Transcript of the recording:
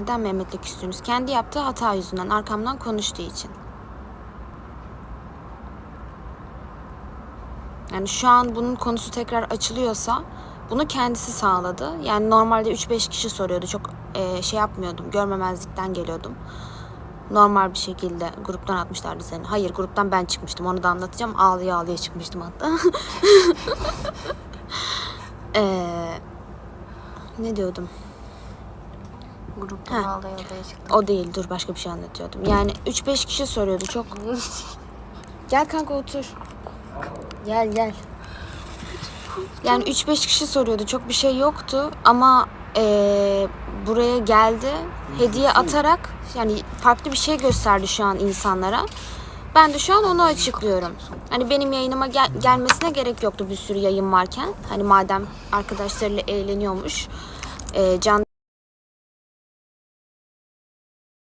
Neden Mehmet'le küstünüz? Kendi yaptığı hata yüzünden arkamdan konuştuğu için. Yani şu an bunun konusu tekrar açılıyorsa bunu kendisi sağladı. Yani normalde 3-5 kişi soruyordu. Çok e, şey yapmıyordum. Görmemezlikten geliyordum. Normal bir şekilde gruptan atmışlardı seni. Hayır gruptan ben çıkmıştım. Onu da anlatacağım. Ağlaya ağlaya çıkmıştım hatta. Eee ne diyordum? Ağlaya çıktım. O değil dur başka bir şey anlatıyordum. Yani 3-5 kişi soruyordu çok. Gel kanka otur. Gel gel. Yani 3-5 kişi soruyordu çok bir şey yoktu ama eee, buraya geldi hediye atarak yani farklı bir şey gösterdi şu an insanlara. Ben de şu an onu açıklıyorum. Hani benim yayınıma gel- gelmesine gerek yoktu bir sürü yayın varken. Hani madem arkadaşlarıyla eğleniyormuş. eee, can